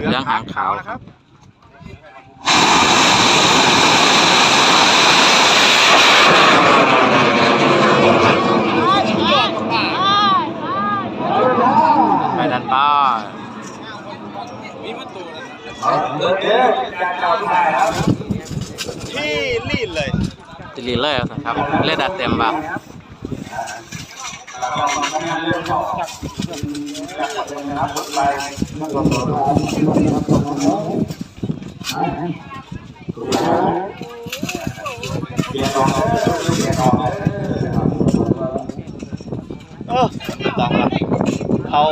เหลืองหางขาวนะครับไปดันป้าที่ลีดเลยจิลีเลยครับเล่ดัดเต็มบัก เออต้องครับเขา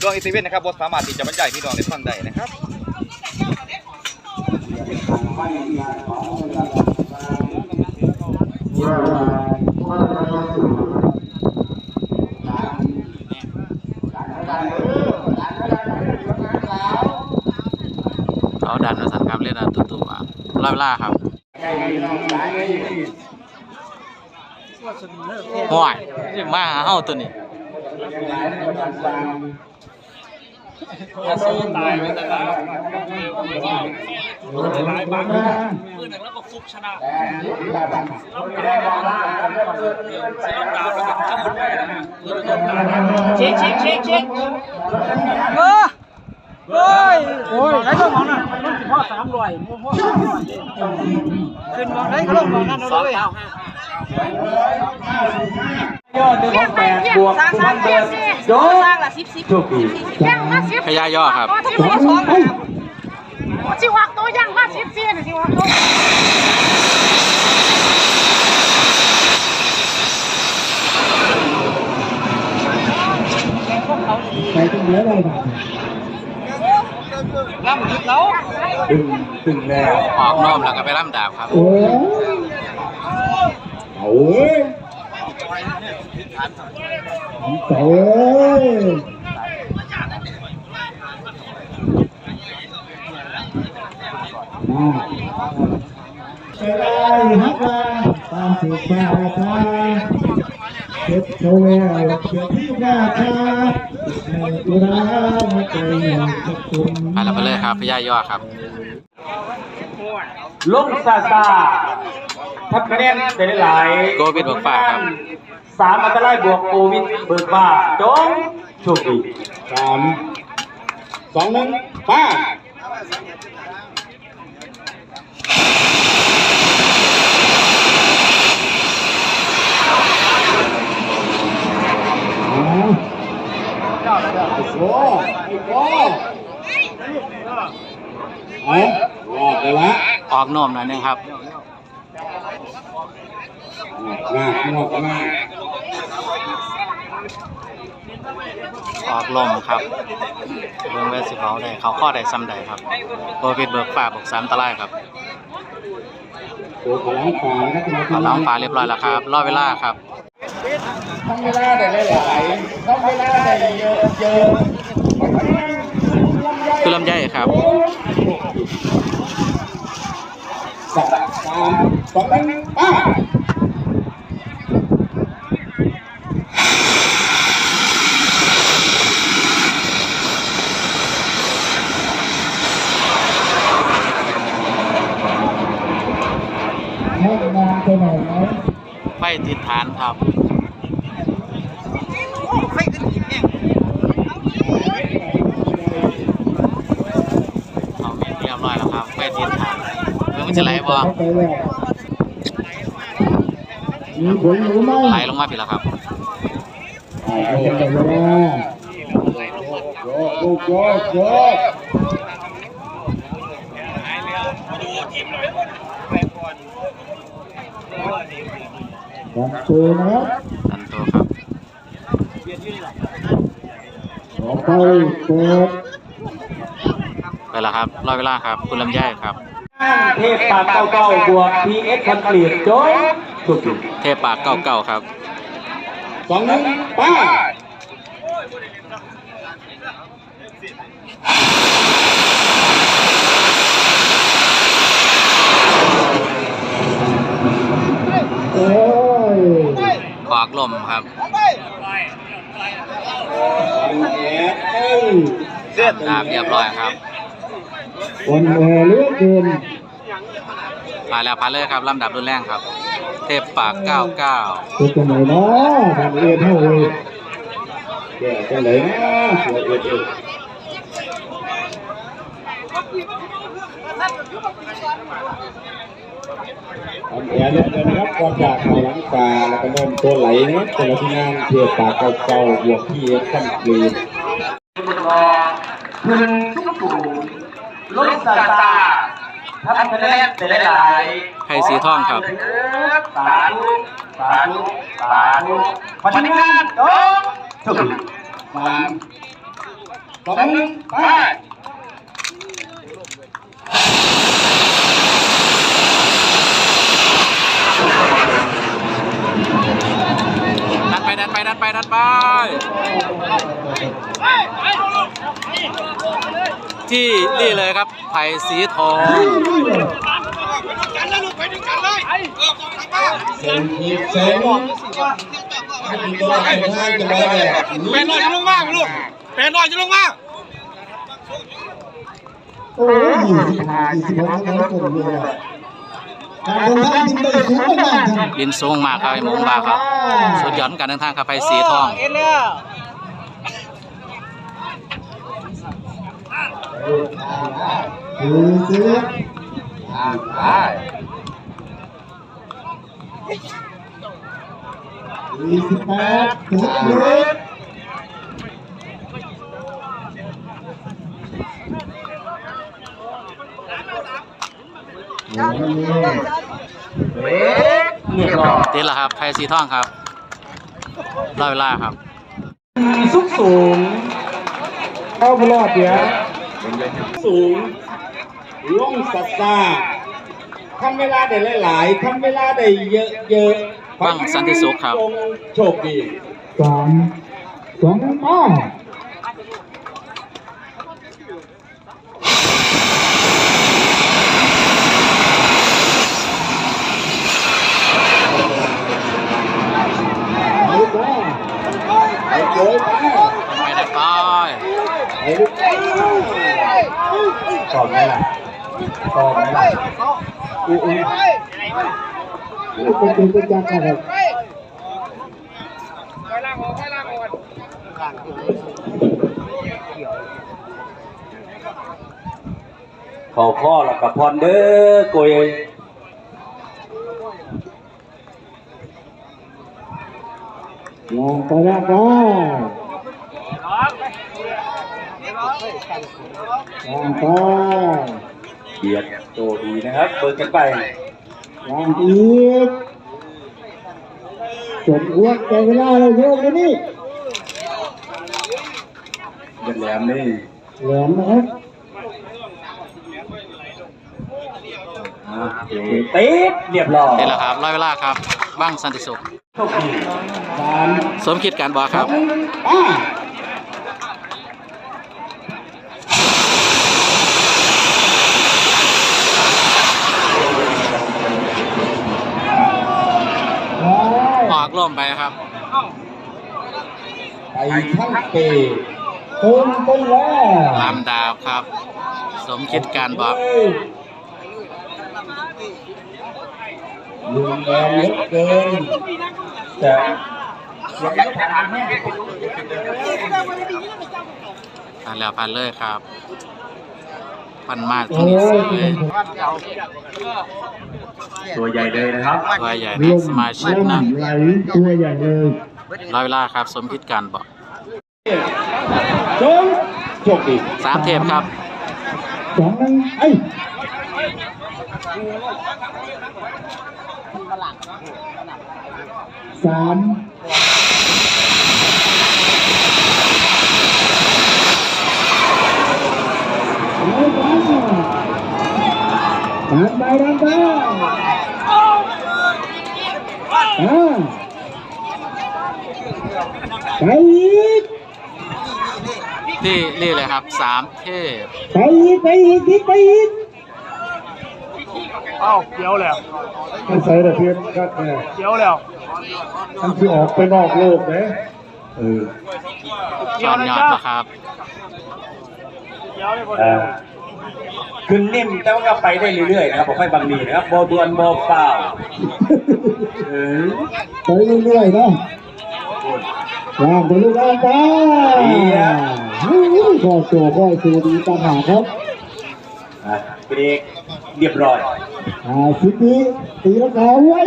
ดวงอีซีเว่นนะครับบทสามารถที่จะบรรยายพี่น้องในฟังได้นะครับเขาดันมาสั่น ครับเล่นดันตุ๊ตุอะรอบล่าครับห่วยสิมาหาเฮาตัวนี้จะสู้ตายไปแต่ละหลายบางมือหนึ่งแล้วก็ฟุกชนะเสียตาไปกับข้ามุนแม่นะเช็คเช็คเช็คเช็คเออ เฮ้ยโอ้ยไหนก็มองนั่นมันสิพ่อสามร้อยมันพ่อสามร้อยขึ้นมองไหนก็ลงมองนั่นเอาเลยยอดหนึ่งหกแปดบวกสุพรรณเบิร์ดโจ๊กสร้างละสิบสิบโชคดีย่างมาสิบขยาย่อครับที่ไม่สองนะครับจิวักตัวย่างมาสิบเสียนจิวักตัวใส่ตึงแล้วเลย ล่ำลึกแล้วตึงตึงแล้วออกน้อมแล้วก็ไปล่ำดาบครับโอ้โอ้ยโอ้ยจะได้ฮักมาตามสุขภาพ เก็บเขาแล้วเก็บที่หน้าตาในอุรามาใจหนึ่งสักคนไปแล้วไปเลยครับขยาย่อครับลงซาซาทับคะแนนได้หลายโกวิดบวกฝากครับสามอันตรายบวกโควิดเบิกบ้าจงโชคดีสามสองหนึ่งป้า โอ้โหเอารอดไปละออกน้อมหน่อยหนึงครับงากงอกงากออกลมครับเบิ่งเวสิเขาได้เขาข้อได้ซ้ำใดครับโควิดเบิกฝาบวกสามตะไลครับตัวขางฝาครับขอล้างฝาเรียบร้อยแล้วครับ รอเวลาครับ ทำเวลาได้หลายๆทำเวลาได้เยอะเยอะคือลำไยครับสักสามสองหนึ่งป้าห้องนอนไปไหนไหมไฟติดฐานครับไฟขึ้นอีก เองเอาเรียบร้อยแล้วครับไฟติดฐานเบิ่งมันจะไหลบ่ไปแล้วมีผลหรือไม่ไหลลงมาพี่แล้วครับไปกันเลยนะโยกโยกโยกดันตัวนะครับ ดันตัวครับ ขอ ไปเปิดไปแล้วครับรอเวลาครับ คุณลำไยครับ เทพปากเก้าเก้าบวก PS คอนกรีตโจ๊กถูกเทปากเก่าๆครับ สองหนึ่งป้าโอ้ยออกลมครับ เอ็ดเอ้ยเส้นดาบเรียบร้อยครับวันแห่เหลือเกินผ่านแล้วผ่านเลยครับลำดับรุนแรงครับ เทพปาก99เป็นจังไหนเนาะทำเอ็นเท่าเลยแก่จังไหนนะเสียเอ็นเอ็นทำแผลเล็กเลยนะครับก่อนจากเขาหลังตาแล้วก็เริ่มตัวไหลนะครับแต่ละที่งานเทียบปากเก่าๆบวกที่เอ็นขั้นกรีน พื้นทุกสูงรถซาซาทำคะแนนแต่หลายไผ่สีทองครับสาธุสาธุสาธุมาทำงานโอ้ถึงสามสองไปดันไปดันไปดันไปดันไป ที่นี่เลยครับไผ่สีทองเซนทีเซนมีตัวไหนบ้างจะมาแบบแปดร้อยจะลงมาลูกแปดร้อยจะลงมาโอ้ยสิบห้าสิบหกน้องผมเลยอะการเดินทางบินสูงมากครับบินสูงมากครับไอ้หมงบาครับสุดยอดการเดินทางครับไผ่สีทอง เอ็นแล้วคือซื้อยี่สิบแปดถึงเลยติดแล้วครับไผ่สีทองครับรอเวลาครับสูงสูงเข้าพลอดเดี๋ยว สูงล่องสัตตาทำเวลาได้หลายๆทำเวลาได้เยอะๆฟังสันติสุขครับ โชคดีสองสองอ้อไปไปไปโกยไปไปได้ไปไปลูก ตอบไหมล่ะตอบไหมล่ะอู้อู้อู้เป็นเป็นเป็นจักรครับเขาข้อแล้วกับพรเด้อโกยลองไปแล้วก็ ลองไปเบียดโตดีนะครับเบิกกันไปลองอีกจดอ้วกใจเวลาเราโยกเลยนี่เบียดแหลมนี่แหลมนะครับอ่าเดี๋ยวติดเรียบร้อยติดแล้วครับรอเวลาครับ บ้างสันติสุขโชคดีสามสมคิดการบอกครับ ป้าไป ออกล่ มไปครับไปทั้งเปเติมต้นแล้วลำดาบครับ สมคิดการบอกลุงแรงเหลือเกินแต่ผ่านแล้วผ่านเลยครับ พันมากตรโอ้งนี้สวยย ตัวใหญ่เลยนะครับตัวใหญ่ลนะมสมาชิกลมนะไหลตัวใหญ่เลยรอเวลาครับ สมคิดการบอกจงโชคดีสามเทปครับสองหนึ่งไอ้สาม เอาไปดันไปดันไปอ่าไปอีกที่นี่เลยครับสามเทพไปอีกไปอีกไปอีกอ้าวเกี่ยวแล้วมันใส่แต่เพียงกัดเนี่ยเกี่ยวแล้วมันคือออกไปนอกโลกนะเออยอดยอดนะครับเอ่อ ขึ้นนิ่มแต่ว่าก็ไปได้เรื่อยๆนะครับผมไม่บางนีนะครับโบดวนโบเปล่าเออไปเรื่อยๆเนาะวางไปลูกวางไปก็โจก็สูดีต่างหากครับอะเบรกเรียบร้อยอ่าสิบปีตีแล้วก็ไว้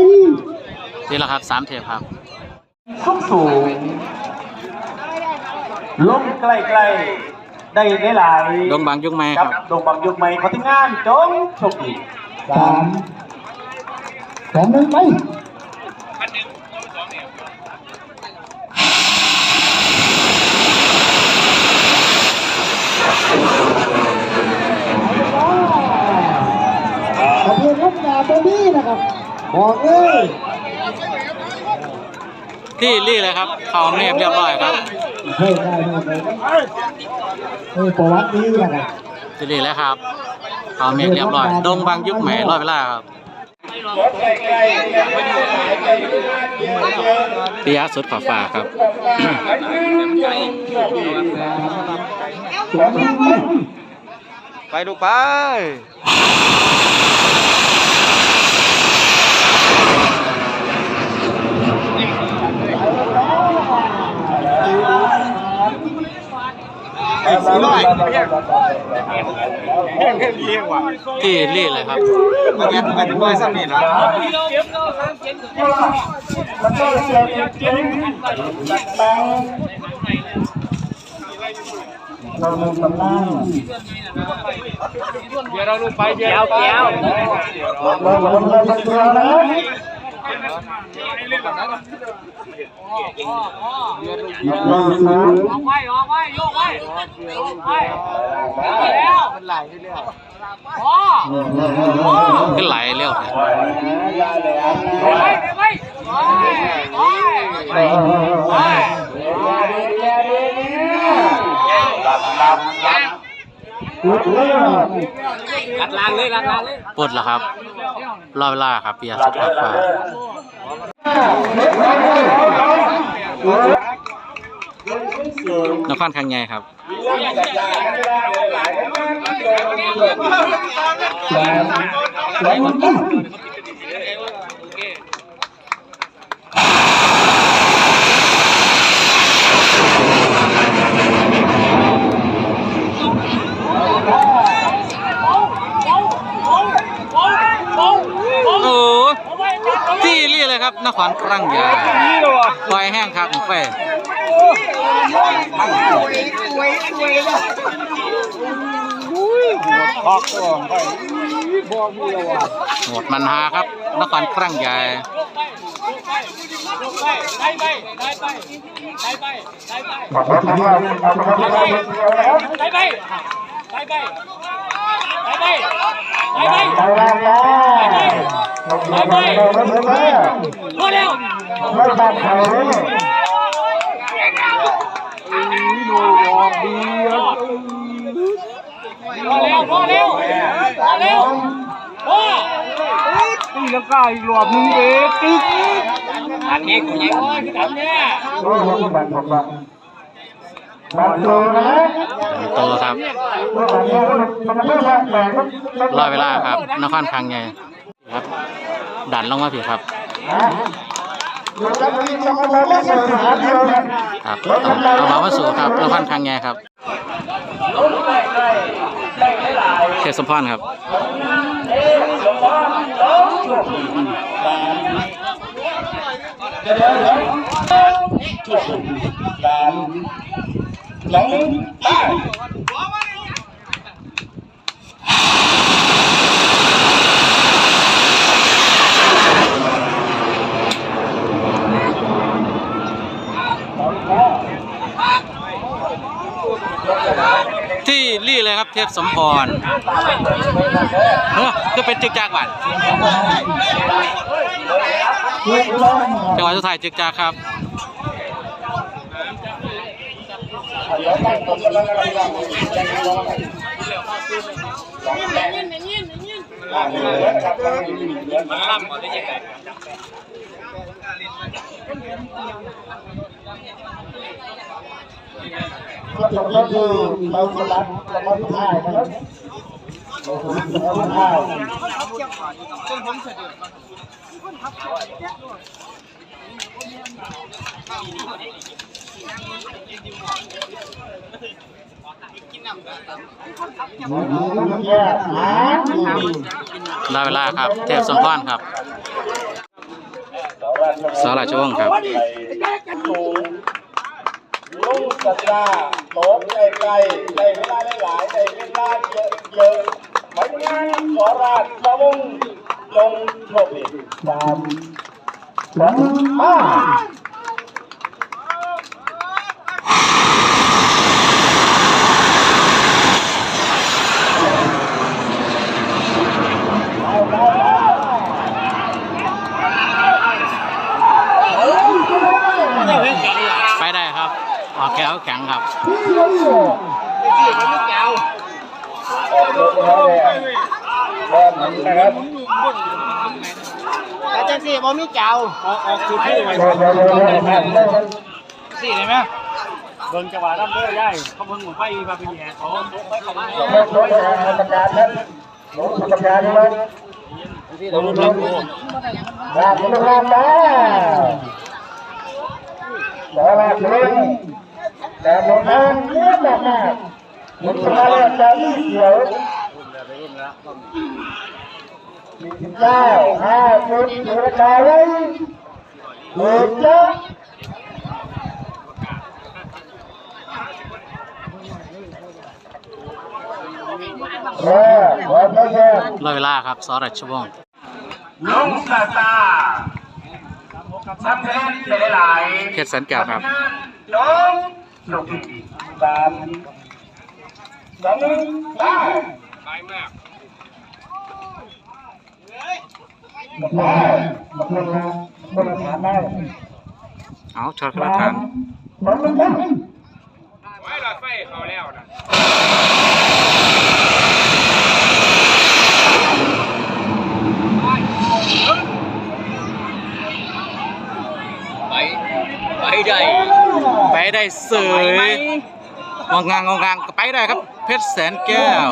นี่แหละครับสามเทปครับสูงสูงลงใกล้ๆ ได้หลายๆดงบางยุคไหมคครัรับบดงบางยุคใหม่ขอที่งานจงโชคดีสามสองหนึ่งไปขอบคุณครับงานตัวนี้นะครับบอกเลยที่รี่เลยครับเขาเนียบเรียบร้อยครับ เฮ้ยได้ได้ได้เฮ้ยประวัตินี้นะครับที่รี่แล้วครับเขาเนียบเรียบร้อย ดงบางยุคใหม่ร้อยเวลาครับปิยะสุดขอบฟ้าครับไปลูกไป อยเลี้สีลอยกี่เรียเลยครับเมือนกันเหมือนด้วยสักนิดนะงเราลงมัน่งเดี๋ยวเราลงไปเดี๋ยวเดี๋ยวเราไปน เราสูงออกไว้ออกไว้โยกไว้โยกไว้แล้วมันไหลเรื่อยพอพอขึ้นไหลเร็วไปไปไปไปไปลุกเลยลััดลางเลยลัดลางเลยปลดแล้วครับ รอเวลาครับเปียสุดขอบฟ้านครคังไงครับโครับนครครั้งยาปล่อยแห้งครับไฟพอกก่อนไปอกมีวหมดมันหาครับนครครั้งใหญ่ไปไป ไปไปไปไปไปแล้วไปไปไปไปพอแล้วไม่บ้านเขาเลยพอแล้วพอแล้วพอแล้วพอตีลังกาอีกรอบหนึงเอ๊ะติ๊กอันนี้กูยังพอที่ทำเนี่ยโอ้โหบ้านผมบ้านบ้าน โตครับรอเวลาครับ นครคังไงครับ ดันลงมาผิดครับครับเอามาว่าสู่ครับนครคังไงครับเขตสมพรครับเดี๋ยวเดี๋ยว ที่รี่เลยครับเทพสมพรเฮ้อคือเป็นจึกจากหวานจังหวะสุดท้ายจึกจากครับ ก็จบก็คือเราจะรับแล้วก็ท่ายนะครับแล้วก็ท่ายจนผมเสด็จคนทับเยอะ ได้เวลาครับ เทพสมพรครับสาราชวงศ์ครับลุงสัตาโต๊ะไกลไกลในเวลาหลายๆในเวลาเยอะเยอะๆมันงานขอราชสวงลงโชคดีสามสองห้า ไปได้ครับ ออกแก้วแข็งครับ อาจารย์ สี่บ่มีเจ้าสี่เลยไหมเบิ่งจังหวะรับเด้อย่ายเขาเบิ่งหมุนไฟมาเป็นแย่เขาไปเข้ามาประกาศท่านประกาศเลยราชบุรีมาแต่ราชบุรีแต่หมดทางเยอะมากๆมุสลิมจะยิ่งเขียว มีเจ้าห้าชุดสุรกาไว้เดเจ้าเออขอพระเจ้าได้เวลาครับสาราชวงศ์ลุงซาซาทำเพลงไปหลายเพชรแสนแก้วครับน้องสุขีสามสองหนึ่งไปหมดแล้วหมดแล้วหมดแล้วฐานได้เอาช็อตกระทานหมดแล้วไปได้เสยงองงางงองงางไปได้ครับ เพชรแสนแก้ว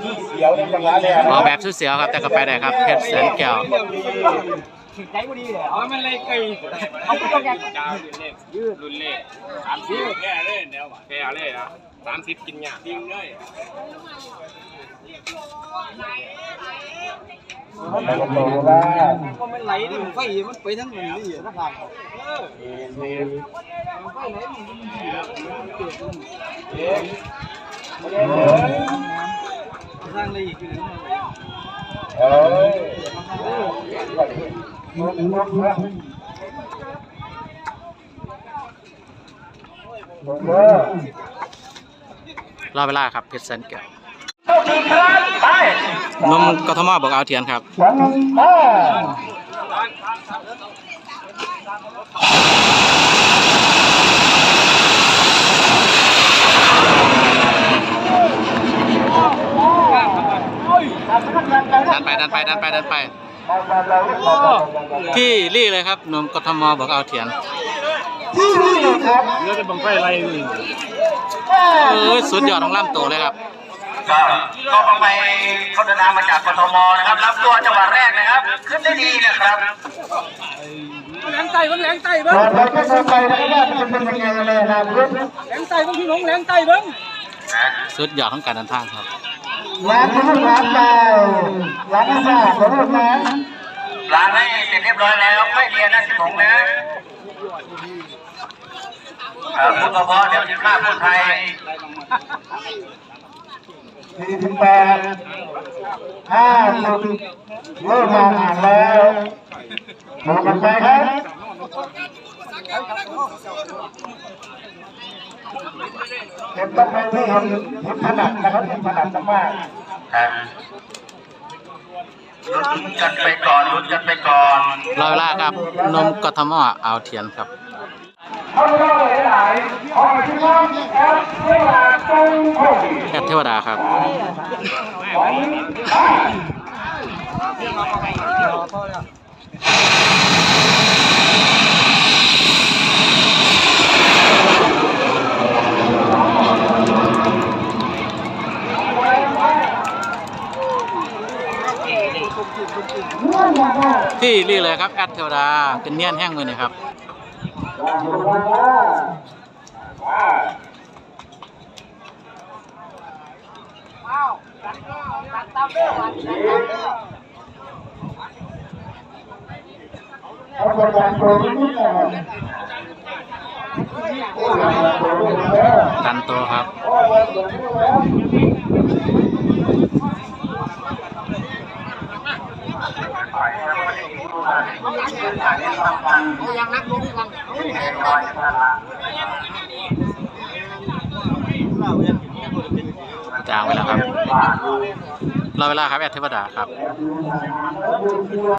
เออกแบบสุดเสียวครับแต่ก็ไปได้ครับเพชรแสนแก้วใจบ่ดีเลยเอามันเลยไกลเอาไปต้องแกจ้ารุ่นเลขยืดรุ่นเลขสามสิบแค่เลยเดี๋ยวแค่เลยอะสามสิบกินยากจริงเลยมันโตว่ไหลดิมันไฟมันไปทั้งหมันนี่นะครับสร้างอะไรอีกอยู่เออรอเวลาครับเพชรแสนแก้วโชคดีครับไปนมกทมบอกเอาเทียนครับสองห้า ดันไปดันไปดันไปดันไป ที่รี่เลยครับนมกทมบอกเอาเทียนเลือดเป็นบังไฟอะไรนี่เออสุดยอดของล่ำโตเลยครับก็ก็ต้องไปเขาเดินทางมาจากกทมนะครับ รับตัวจังหวัดแรกนะครับ ขึ้นได้ดีนะครับแหลงไตเบิ้งแหลงไตเบิ้งเราไปก็ไปนะครับจะเป็นยังไงเลยนะเพื่อนแหลงไตเบิ้งพี่น้องแหลงไตเบิ้งสุดยอดของการเดินทางครับ ร้านที่ร้านเก่าร้านที่สามของลูกนะร้านให้เสร็จเรียบร้อยแล้วไม่เรียนนะสิผมนะเอ่อพูดเพราะเดี๋ยวจะฆ่าพูดไทยสี่สิบแปดห้าสิบเริ่มมาอ่านแล้วหมดกันไปครับ เห็นต้องไปที่เห็นเห็นถนัดนะครับเห็นถนัดมากครับลุ้นกันไปก่อนลุ้นกันไปก่อนรอเวลาครับนมกทมเอาเทียนครับเข้าไปหลายๆขอให้ทุกท่านแอปเวลาตรงโควิดแอดเทวดาครับ เลยครับแอดเทวดาเป็นเนียนแห้งมือนี่ครับเอาบทบาทโปรยนิดหน่อ ยดันตัวครับจางไปแล้วครับรอเวลาครับแอดเทวดาครับ